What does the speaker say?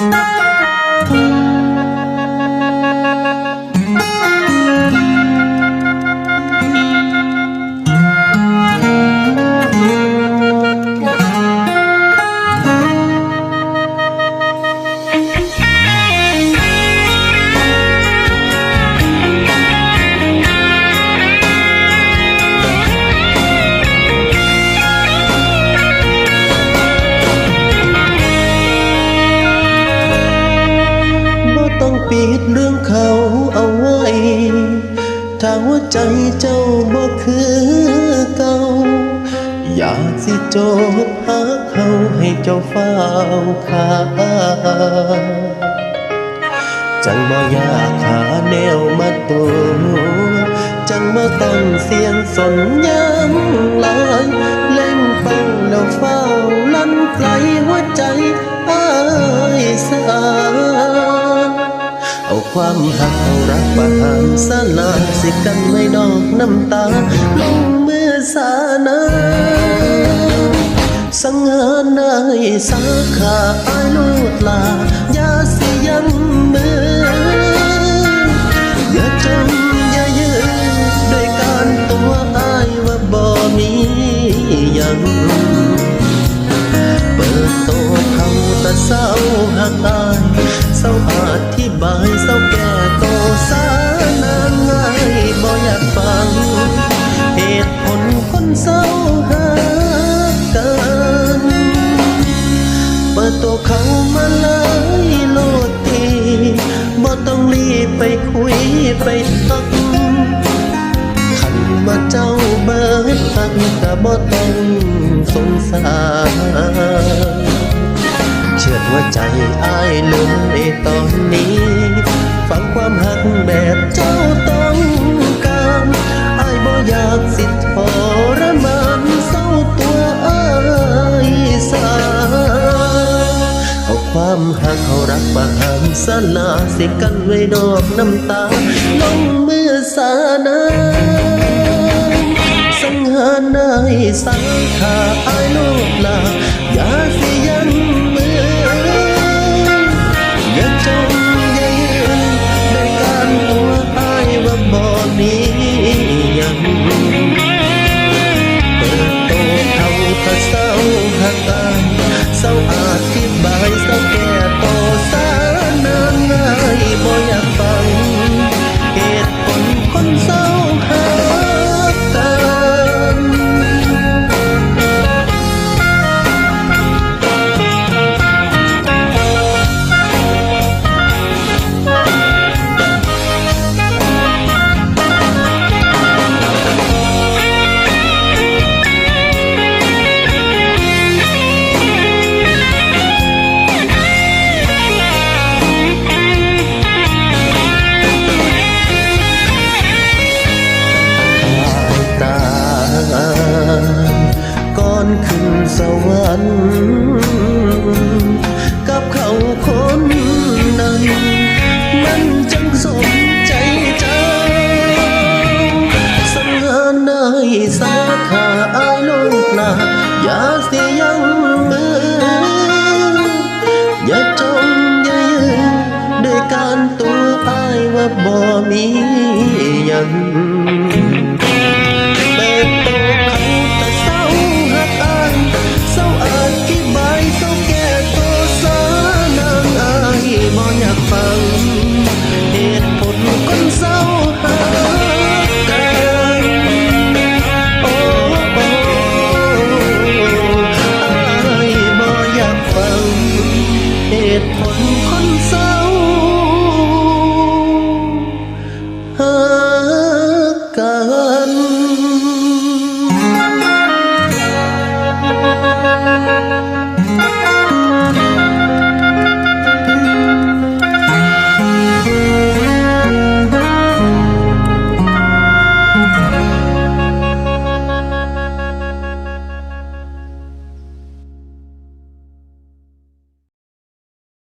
บ่ ถ้าหัวใจเจ้าบ่คือเก่าอยากสิโจบหาเขาให้เจ้าเฝ้าคาจังบ่อยากหาแนวมาตัวจังบ่ต้องเสียงสนยามหลายเล่นเป้าแล้วเฝ้า เอาความหักเอารักประหารสลายสิกันไม่ดอกน้ำตา ลงมือสานาสังหารนายสาขาอายลูกลาอย่าสิยังมือ เปิดตัวเขามาเลยโลดตีบ่ต้องรีบไปคุยไปทักคันว่าเจ้าเบิดพักก็บ่ต้องสงสารเชื่อว่าใจอายลืมในตอนนี้ ฟังความหักแบบ ความหักเขารักประหารสลาสิกันไว้ดอกน้ำตา ลงมือสานาสังหารนายสังขาอายลูกลา วรรค์